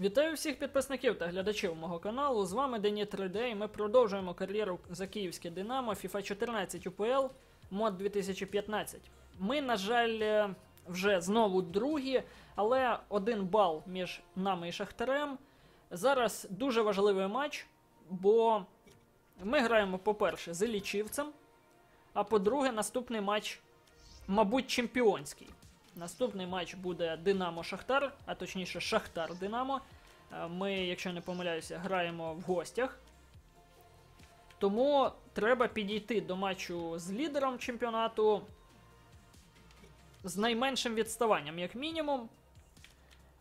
Вітаю всіх підписників та глядачів мого каналу. З вами Дені 3D і ми продовжуємо кар'єру за київське Динамо FIFA 14 UPL мод 2015. Ми, на жаль, е, вже знову другі, але один бал між нами і Шахтарем. Зараз дуже важливий матч, бо ми граємо, по-перше, з Ілічівцем, а по-друге, наступний матч, мабуть, чемпіонський. Наступний матч буде Динамо Шахтар, а точніше Шахтар Динамо. Е, Ми, якщо не помиляюся, граємо в гостях. Тому треба підійти до матчу з лідером чемпіонату з найменшим відставанням, як мінімум.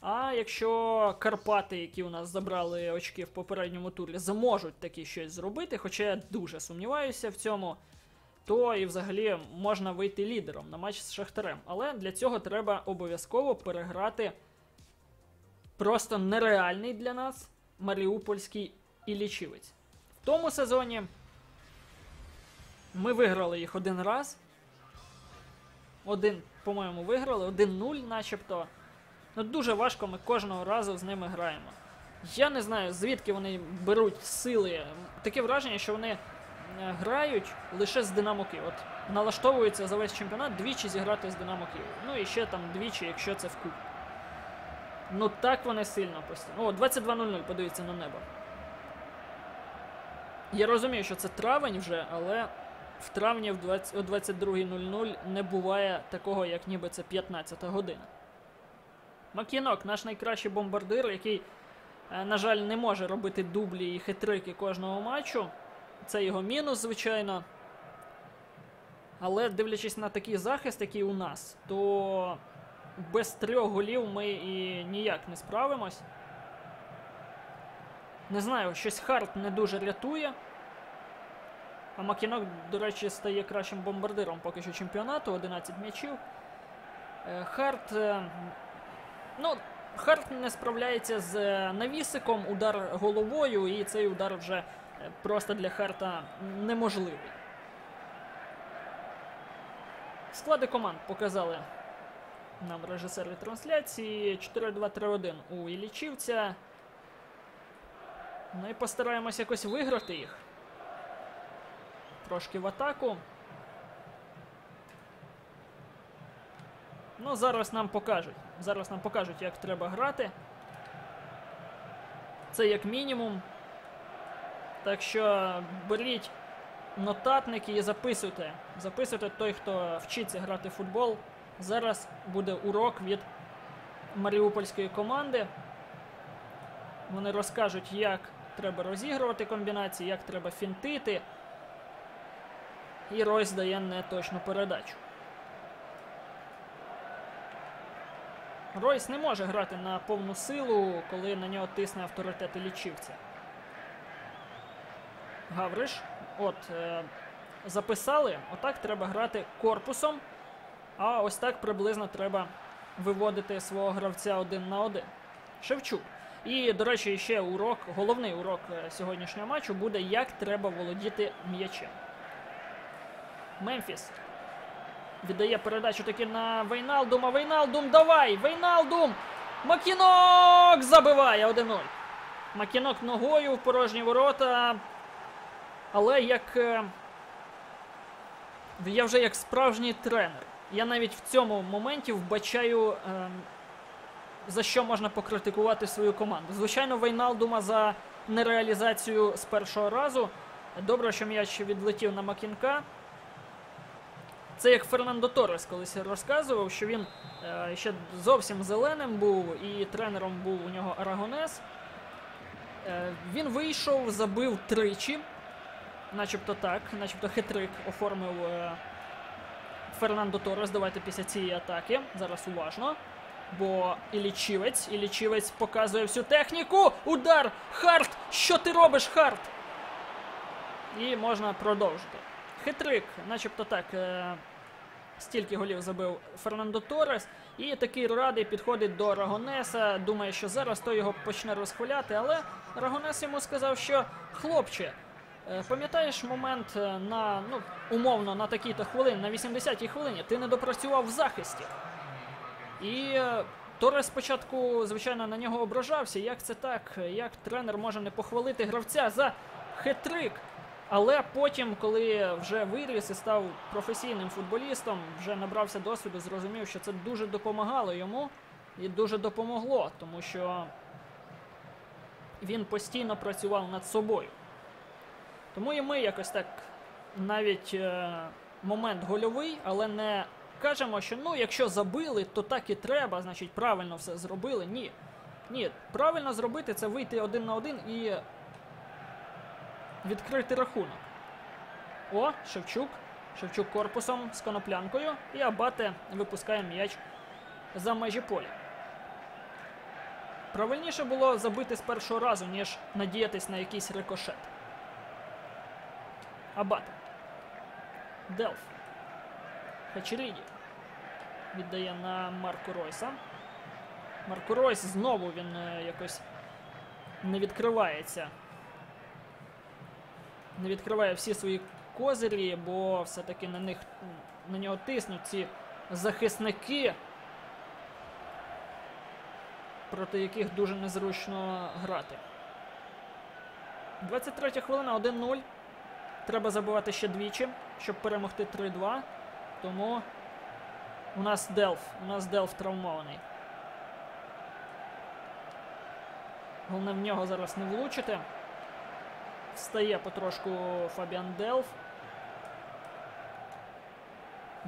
А якщо Карпати, які у нас забрали очки в попередньому турі, зможуть таки щось зробити, хоча я дуже сумніваюся в цьому, то і взагалі можна вийти лідером на матч з Шахтарем. Але для цього треба обов'язково переграти просто нереальний для нас Маріупольський Іллічівець. В тому сезоні ми виграли їх один раз. Один, по-моєму, виграли, 1-0 начебто. Ну дуже важко ми кожного разу з ними граємо. Я не знаю, звідки вони беруть сили. Таке враження, що вони грають лише з Динамо Київ. От налаштовуються за весь чемпіонат двічі зіграти з Динамо Київ. Ну і ще там двічі, якщо це в куб. Ну так вони сильно постійно. О, 22.00, подивіться на небо. Я розумію, що це травень вже, але в травні в 20 о 22.00 не буває такого, як ніби це 15 година. Макінок, наш найкращий бомбардир, який, е, на жаль, не може робити дублі і хитрики кожного матчу. Це його мінус, звичайно. Але дивлячись на такий захист, який у нас, то без трьох голів ми і ніяк не справимось. Не знаю, щось Харт не дуже рятує. А Макінок, до речі, стає кращим бомбардиром поки що чемпіонату, 11 м'ячів. Е, Харт. е, Ну, Харт не справляється з е, навісиком, удар головою, і цей удар вже просто для Харта неможливий. Склади команд показали нам режисери трансляції 4-2-3-1 у Іллічівця. Ну і постараємось якось виграти їх. Трошки в атаку. Ну, зараз нам покажуть. Зараз нам покажуть, як треба грати. Це як мінімум. Так що беріть нотатники і записуйте. Записуйте той, хто вчиться грати в футбол. Зараз буде урок від маріупольської команди. Вони розкажуть, як треба розігрувати комбінації, як треба фінтити. І Ройс дає неточну передачу. Ройс не може грати на повну силу, коли на нього тисне авторитет лічівця. Гавриш. От, е, записали. Отак треба грати корпусом. А ось так приблизно треба виводити свого гравця один на один. Шевчук. І, до речі, ще урок, головний урок е, сьогоднішнього матчу буде, як треба володіти м'ячем. Мемфіс. Віддає передачу таки на Вейналдума. Вейналдум, давай! Вейналдум! Макінок забиває 1-0. Макінок ногою в порожні ворота. Але як. е, Я вже як справжній тренер. Я навіть в цьому моменті вбачаю, ем, за що можна покритикувати свою команду. Звичайно, Вейналдума за нереалізацію з першого разу. Добре, що м'яч відлетів на Макінка. Це як Фернандо Торрес колись розказував, що він е, ще зовсім зеленим був, і тренером був у нього Арагонес. Е, він вийшов, забив тричі, начебто так, начебто хитрик оформив е, Фернандо Торрес. Давайте після цієї атаки. Зараз уважно. Бо Ілічівець, Ілічівець показує всю техніку. Удар! Харт! Що ти робиш, Харт? І можна продовжити. Хитрик, начебто так. Е- стільки голів забив Фернандо Торрес. І такий радий підходить до Рагонеса. Думає, що зараз той його почне розхваляти, але Рагонес йому сказав, що хлопче. Е, Пам'ятаєш момент е, на ну умовно на такій-то хвилині, на 80-й хвилині, ти не допрацював в захисті. І е, Торес спочатку, звичайно, на нього ображався. Як це так? Як тренер може не похвалити гравця за хитрик? Але потім, коли вже виріс і став професійним футболістом, вже набрався досвіду, зрозумів, що це дуже допомагало йому і дуже допомогло, тому що він постійно працював над собою. Тому і ми якось так навіть е, момент гольовий, але не кажемо, що ну, якщо забили, то так і треба, значить правильно все зробили. Ні. Ні, правильно зробити це вийти один на один і відкрити рахунок. О, Шевчук. Шевчук корпусом з коноплянкою. І Абате випускає м'яч за межі поля. Правильніше було забити з першого разу, ніж надіятись на якийсь рикошет. Абате. Делф. Хачеріді. Віддає на Марку Ройса. Марко Ройс знову він е, якось не відкривається. Не відкриває всі свої козирі, бо все-таки на них на нього тиснуть ці захисники, проти яких дуже незручно грати. 23 хвилина 1-0. Треба забивати ще двічі, щоб перемогти 3-2. Тому у нас Делф. У нас Делф травмований. Головне в нього зараз не влучити. Встає потрошку Фабіан Делф.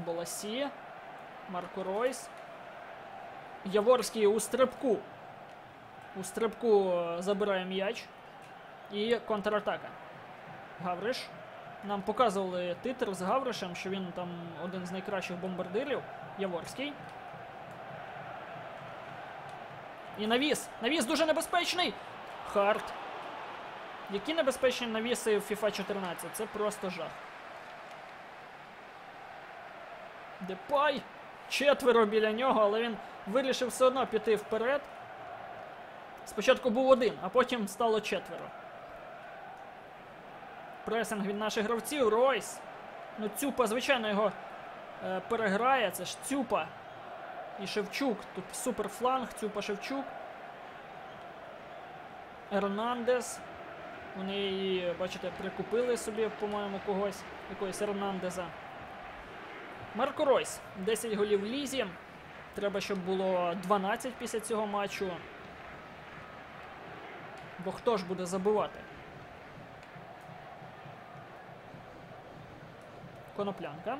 Боласі. Марко Ройс. Яворський у стрибку. У стрибку забирає м'яч. І контратака. Гавриш. Нам показували титр з Гавришем, що він там один з найкращих бомбардирів. Яворський. І навіс. Навіс дуже небезпечний. Харт. Які небезпечні навіси в FIFA 14? Це просто жах. Депай. Четверо біля нього, але він вирішив все одно піти вперед. Спочатку був один, а потім стало четверо. Пресинг від наших гравців. Ройс. Ну, Цюпа, звичайно, його е, переграє. Це ж Цюпа. І Шевчук. Тут супер фланг, Цюпа Шевчук. Ернандес. Вони її, бачите, прикупили собі, по-моєму, когось, якогось Ернандеза. Марко Ройс. 10 голів лізі. Треба, щоб було 12 після цього матчу. Бо хто ж буде забивати? Коноплянка.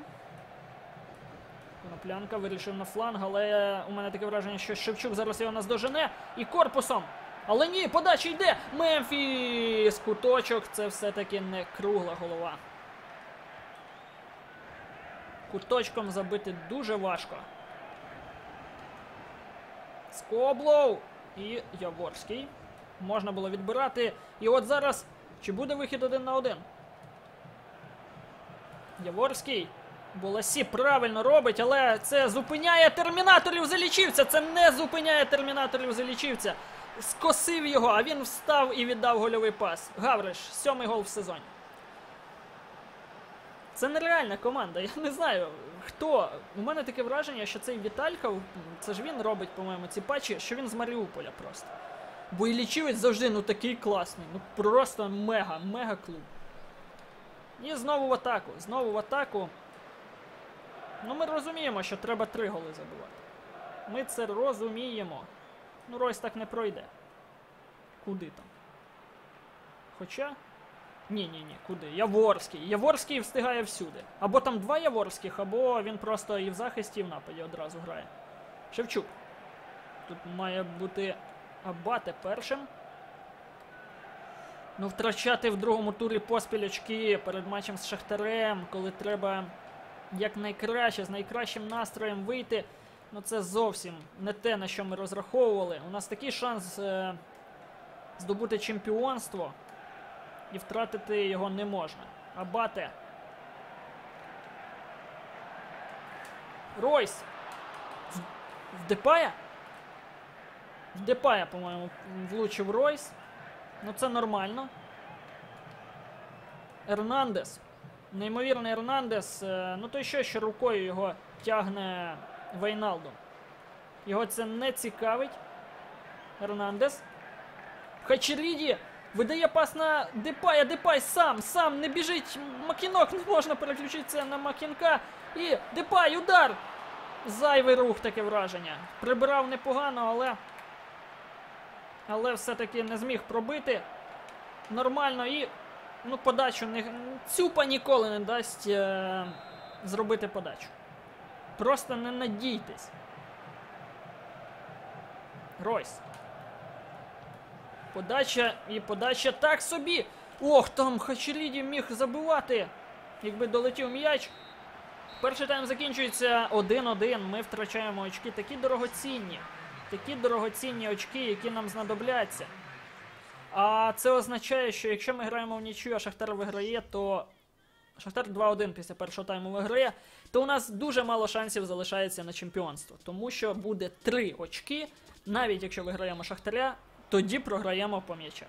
Коноплянка вирішив на фланг, але у мене таке враження, що Шевчук зараз його наздожене і корпусом. Але ні, подача йде! Мемфіс! Куточок це все-таки не кругла голова. Куточком забити дуже важко. Скоблоу і Яворський. Можна було відбирати. І от зараз. Чи буде вихід один на один? Яворський. Боласі правильно робить, але це зупиняє термінаторів залічівця. Це не зупиняє термінаторів залічівця. Скосив його, а він встав і віддав гольовий пас. Гавриш, сьомий гол в сезоні. Це нереальна команда. Я не знаю, хто. У мене таке враження, що цей Віталька, це ж він робить, по-моєму, ці патчі, що він з Маріуполя просто. Бо і лічівець завжди ну такий класний. Ну просто мега, мега клуб. І знову в атаку. Знову в атаку. Ну, ми розуміємо, що треба три голи забивати. Ми це розуміємо. Ну, Ройс так не пройде. Куди там? Хоча. Ні, ні, ні, куди? Яворський. Яворський встигає всюди. Або там два Яворських, або він просто і в захисті, і в нападі одразу грає. Шевчук. Тут має бути Абате першим. Ну, втрачати в другому турі поспіль очки перед матчем з Шахтарем, коли треба якнайкраще, з найкращим настроєм вийти. Ну це зовсім не те, на що ми розраховували. У нас такий шанс е, здобути чемпіонство і втратити його не можна. Абате. Ройс. В, в по-моєму, влучив Ройс. Ну це нормально. Ернандес. Неймовірний Ернандес. Е, ну то що, що рукою його тягне Вейналду. Його це не цікавить. Ернандес. Хачеріді видає пас на Депая. Депай сам, сам не біжить. Макінок не можна переключитися на Макінка. І Депай, удар! Зайвий рух таке враження. Прибирав непогано, але. Але все-таки не зміг пробити. Нормально і. Ну, подачу не. Цюпа ніколи не дасть е... зробити подачу. Просто не надійтесь. Ройс. Подача і подача так собі. Ох, там Хачеріді міг забивати. Якби долетів м'яч. Перший тайм закінчується 1-1. Ми втрачаємо очки. Такі дорогоцінні. Такі дорогоцінні очки, які нам знадобляться. А це означає, що якщо ми граємо в нічию, а Шахтар виграє, то. Шахтар 2-1 після першого тайму виграє, то у нас дуже мало шансів залишається на чемпіонство. Тому що буде 3 очки. Навіть якщо виграємо Шахтаря, тоді програємо по м'ячах.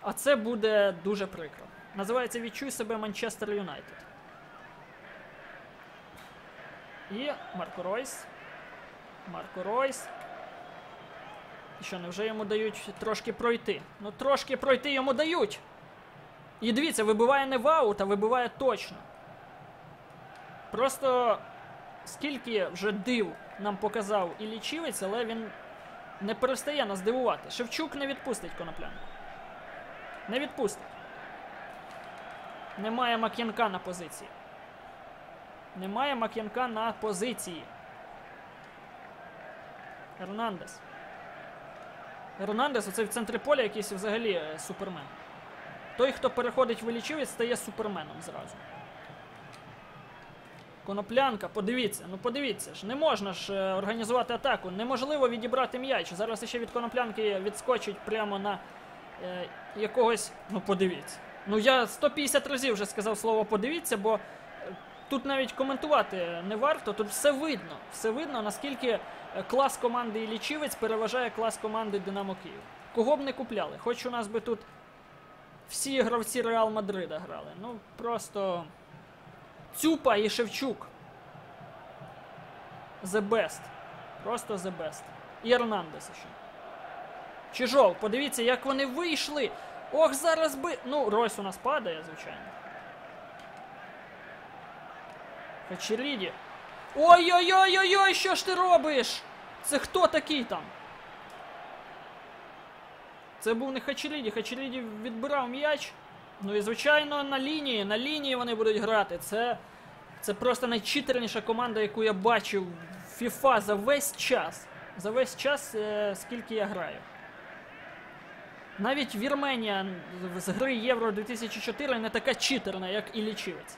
А це буде дуже прикро. Називається Відчуй себе Манчестер Юнайтед. І Марко Ройс. Марко Ройс. І що, невже йому дають трошки пройти? Ну, трошки пройти йому дають. І дивіться, вибиває не в аут, а вибиває точно. Просто скільки вже див нам показав і лічівець, але він не перестає нас дивувати. Шевчук не відпустить коноплянку. Не відпустить. Немає Мак'янка на позиції. Немає Мак'янка на позиції. Ернандес. Ернандес, оце в центрі поля якийсь взагалі е, супермен. Той, хто переходить в лічівець, стає суперменом зразу. Коноплянка, подивіться, ну подивіться ж, не можна ж е, організувати атаку, неможливо відібрати м'яч. Зараз ще від коноплянки відскочить прямо на е, якогось. Ну подивіться. Ну я 150 разів вже сказав слово подивіться, бо е, тут навіть коментувати не варто, тут все видно. Все видно, наскільки е, клас команди і лічівець переважає клас команди Динамо Київ. Кого б не купляли, хоч у нас би тут всі гравці Реал Мадрида грали. Ну просто. Цюпа і Шевчук. The best. Просто the best. І Ернандес ще. Чижов, подивіться, як вони вийшли. Ох, зараз би. Ну, Ройс у нас падає, звичайно. Хачеріді. Ой-ой-ой-ой-ой, що ж ти робиш? Це хто такий там? Це був не Хачеріді. Хачеріді відбирав м'яч. Ну і звичайно на лінії. На лінії вони будуть грати. Це, це просто найчитерніша команда, яку я бачив в FIFA за весь час. За весь час, е, скільки я граю. Навіть Вірменія з гри Євро 2004 не така читерна, як і лічівець.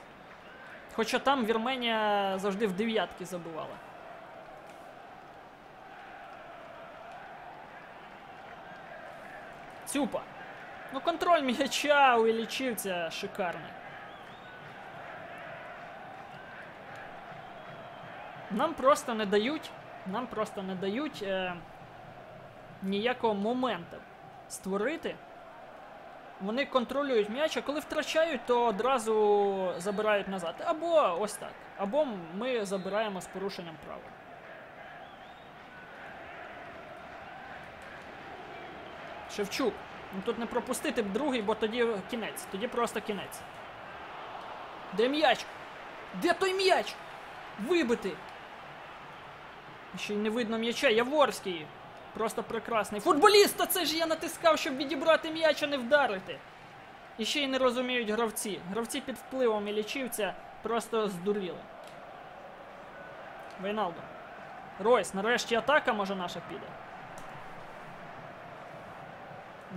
Хоча там Вірменія завжди в дев'ятки забувала. Цюпа. Ну, контроль м'яча у Іллічівця шикарний. Нам просто не дають. Нам просто не дають е, ніякого моменту створити. Вони контролюють м'яч, а коли втрачають, то одразу забирають назад. Або ось так. Або ми забираємо з порушенням правил. Шевчук. Ну тут не пропустити б другий, бо тоді кінець. Тоді просто кінець. Де м'яч? Де той м'яч? Вибити. Ще й не видно м'яча. Яворський. Просто прекрасний. Футболіст! Та це ж я натискав, щоб відібрати м'яч, а не вдарити. І ще й не розуміють гравці. Гравці під впливом Ілічівця просто здуріли. Вейналдо. Ройс, нарешті атака може наша піде.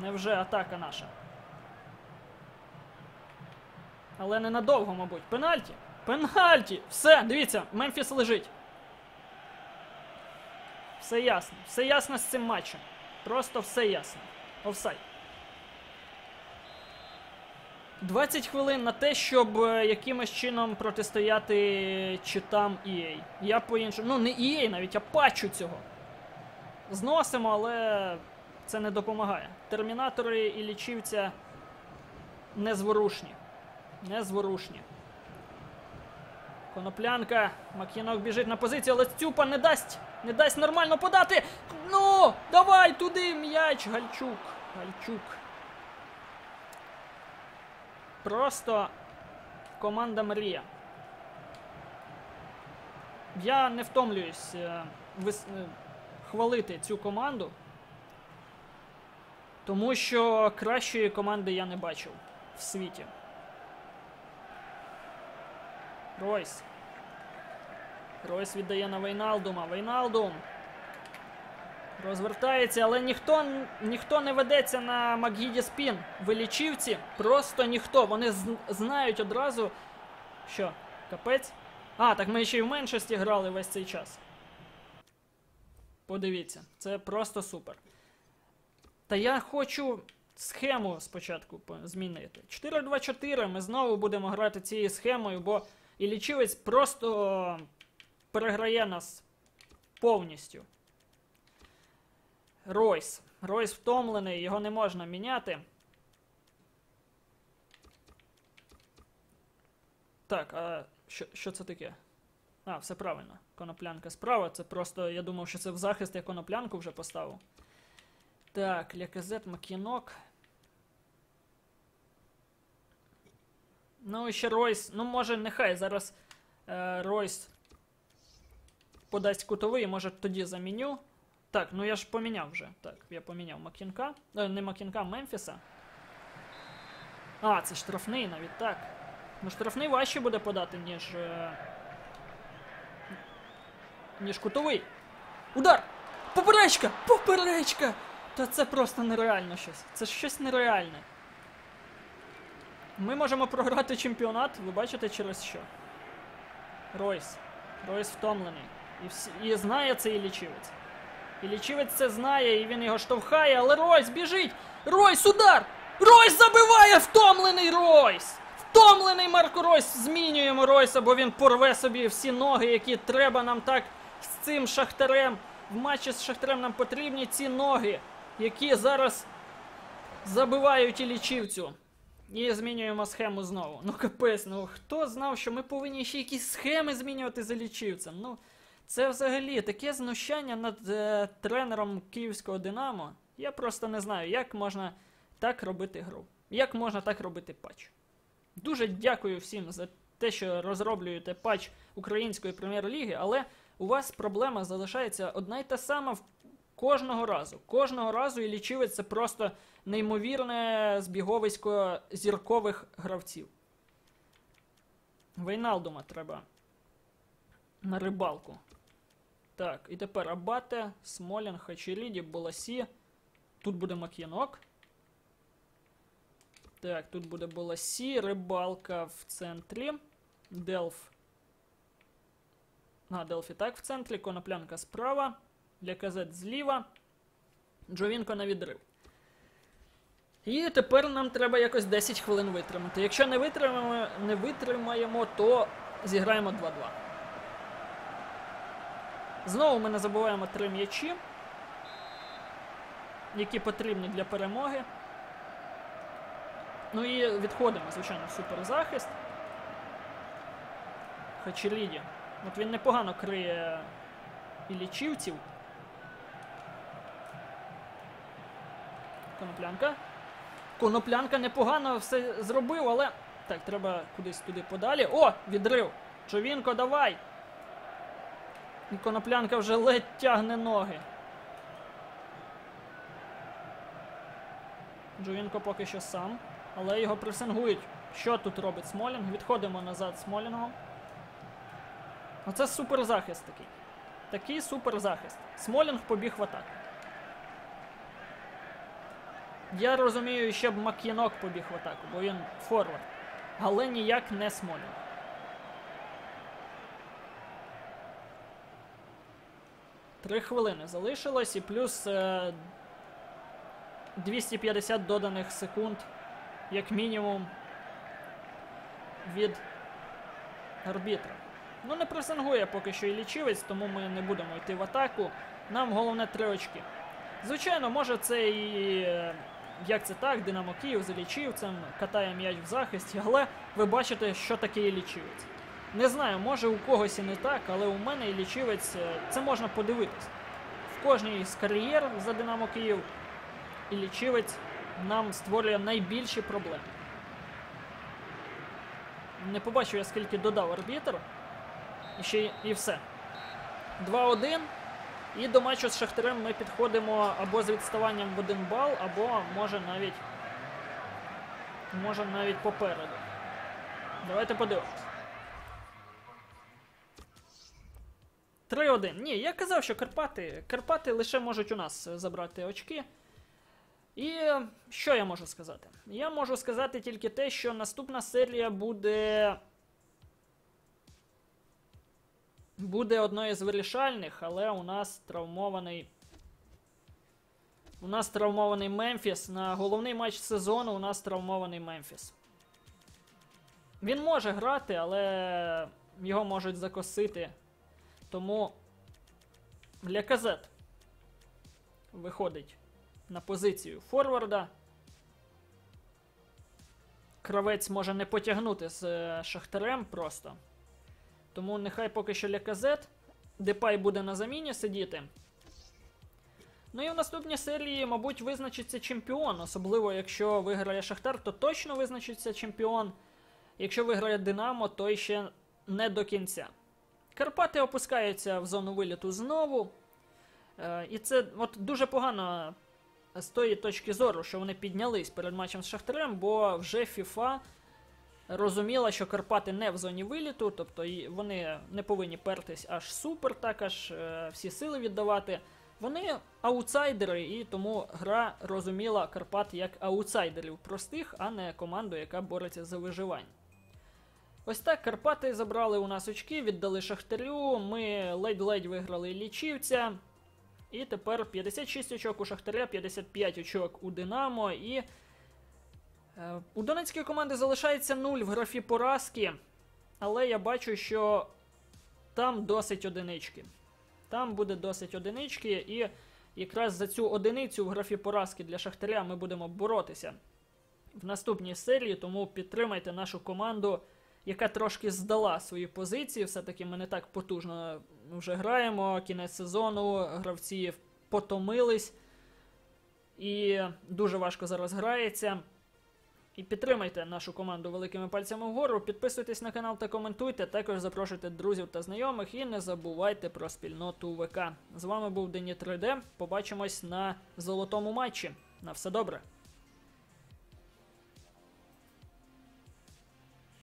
Невже атака наша? Але ненадовго, мабуть. Пенальті! Пенальті! Все, дивіться, Мемфіс лежить. Все ясно. Все ясно з цим матчем. Просто все ясно. Офсайд. 20 хвилин на те, щоб е, якимось чином протистояти читам EA. Я по-іншому. Ну, не EA навіть, а патчу цього. Зносимо, але це не допомагає. Термінатори і лічівця незворушні. Незворушні. Коноплянка. Мак'янок біжить на позицію, але Стюпа не дасть. Не дасть нормально подати. Ну, давай туди м'яч. Гальчук. Гальчук. Просто команда Мрія. Я не втомлююсь е, вис- е, хвалити цю команду. Тому що кращої команди я не бачив в світі. Ройс. Ройс віддає на Вейналдума. Вейналдум. Розвертається, але ніхто, ніхто не ведеться на Макгіді Спін. Вилічівці просто ніхто. Вони знають одразу. Що? Капець? А, так ми ще й в меншості грали весь цей час. Подивіться, це просто супер. Та я хочу схему спочатку змінити. 4-2-4 ми знову будемо грати цією схемою, бо Ілічівець просто переграє нас повністю. Ройс. Ройс втомлений, його не можна міняти. Так, а що, що це таке? А, все правильно. Коноплянка справа. Це просто, я думав, що це в захист я коноплянку вже поставив. Так, Ляказет, Макінок. Ну, і ще Ройс. Ну, може, нехай зараз е, Ройс подасть кутовий, може тоді заміню. Так, ну я ж поміняв вже. Так, я поміняв Макінка. Е, не Макінка, Мемфіса. А, це штрафний навіть так. Ну, штрафний важче буде подати, ніж. Е, ніж кутовий. Удар! Поперечка! Поперечка! Та це просто нереально щось. Це щось нереальне. Ми можемо програти чемпіонат, ви бачите через що. Ройс. Ройс втомлений. І, всі, і знає це і лічівець. І лічівець це знає, і він його штовхає, але Ройс біжить! Ройс, удар! Ройс забиває! Втомлений Ройс! Втомлений Марко Ройс! Змінюємо Ройса, бо він порве собі всі ноги, які треба нам так з цим шахтарем. В матчі з шахтарем нам потрібні ці ноги, які зараз забивають і лічівцю. І змінюємо схему знову. Ну капець, ну хто знав, що ми повинні ще якісь схеми змінювати за лічівцем? Ну, це взагалі таке знущання над е, тренером київського Динамо. Я просто не знаю, як можна так робити гру. Як можна так робити патч. Дуже дякую всім за те, що розроблюєте патч української прем'єр-ліги, але у вас проблема залишається одна й та сама в кожного разу. Кожного разу і лічівець це просто неймовірне збіговисько зіркових гравців. Вейналдума треба на рибалку. Так, і тепер Абате, Смолін, Хачеріді, Боласі. Тут буде Мак'янок. Так, тут буде Боласі, рибалка в центрі. Делф. А, Делфі так в центрі, коноплянка справа. Ляказет зліва. Джовінко на відрив. І тепер нам треба якось 10 хвилин витримати. Якщо не витримаємо, не витримаємо, то зіграємо 2-2. Знову ми не забуваємо три м'ячі, які потрібні для перемоги. Ну і відходимо, звичайно, в суперзахист. Хачеліді. От він непогано криє і лічівців. Коноплянка. Коноплянка непогано все зробив, але. Так, треба кудись туди подалі. О! Відрив! Човінко, давай! І коноплянка вже ледь тягне ноги. Джовінко поки що сам, але його пресингують. Що тут робить Смолінг? Відходимо назад Смолінгом. Оце суперзахист такий. Такий суперзахист. Смолінг побіг в атаку. Я розумію, щоб Мак'янок побіг в атаку, бо він форвард. Але ніяк не Смолінг. Три хвилини залишилось і плюс е, 250 доданих секунд, як мінімум, від арбітра. Ну, не пресингує поки що і лічівець, тому ми не будемо йти в атаку. Нам головне три очки. Звичайно, може це і. е, Як це так, Динамо Київ за лічівцем, катає м'яч в захисті, але ви бачите, що таке і лічівець. Не знаю, може у когось і не так, але у мене і лічівець, е, це можна подивитись. В кожній з кар'єр за Динамо Київ і лічівець нам створює найбільші проблеми. Не побачив я, скільки додав арбітр. І ще і все. 2-1. І до матчу з Шахтарем ми підходимо або з відставанням в один бал, або може навіть. Може навіть попереду. Давайте подивимось. 3-1. Ні, я казав, що Карпати. Карпати лише можуть у нас забрати очки. І е, що я можу сказати? Я можу сказати тільки те, що наступна серія буде. Буде одною з вирішальних, але у нас травмований. У нас травмований Мемфіс. На головний матч сезону у нас травмований Мемфіс. Він може грати, але його можуть закосити. Тому Ляказет виходить на позицію форварда. Кравець може не потягнути з е, Шахтарем просто. Тому нехай поки що Ляказет. Депай буде на заміні сидіти. Ну і в наступній серії, мабуть, визначиться чемпіон. Особливо, якщо виграє Шахтар, то точно визначиться чемпіон. Якщо виграє Динамо, то ще не до кінця. Карпати опускаються в зону виліту знову. Е, і це от дуже погано з тої точки зору, що вони піднялись перед матчем з Шахтарем, бо вже FIFA розуміла, що Карпати не в зоні виліту, тобто вони не повинні пертись аж супер, так аж е, всі сили віддавати. Вони аутсайдери, і тому гра розуміла Карпат як аутсайдерів простих, а не команду, яка бореться за виживання. Ось так Карпати забрали у нас очки, віддали Шахтарю. Ми ледь-ледь виграли лічівця. І тепер 56 очок у Шахтаря, 55 очок у Динамо. І е, у Донецької команди залишається 0 в графі поразки. Але я бачу, що там досить одинички. Там буде досить одинички, і якраз за цю одиницю в графі поразки для Шахтаря ми будемо боротися в наступній серії. Тому підтримайте нашу команду яка трошки здала свої позиції. Все-таки ми не так потужно вже граємо. Кінець сезону, гравці потомились. І дуже важко зараз грається. І підтримайте нашу команду великими пальцями вгору. Підписуйтесь на канал та коментуйте. Також запрошуйте друзів та знайомих і не забувайте про спільноту ВК. З вами був Дені 3D. Побачимось на золотому матчі. На все добре.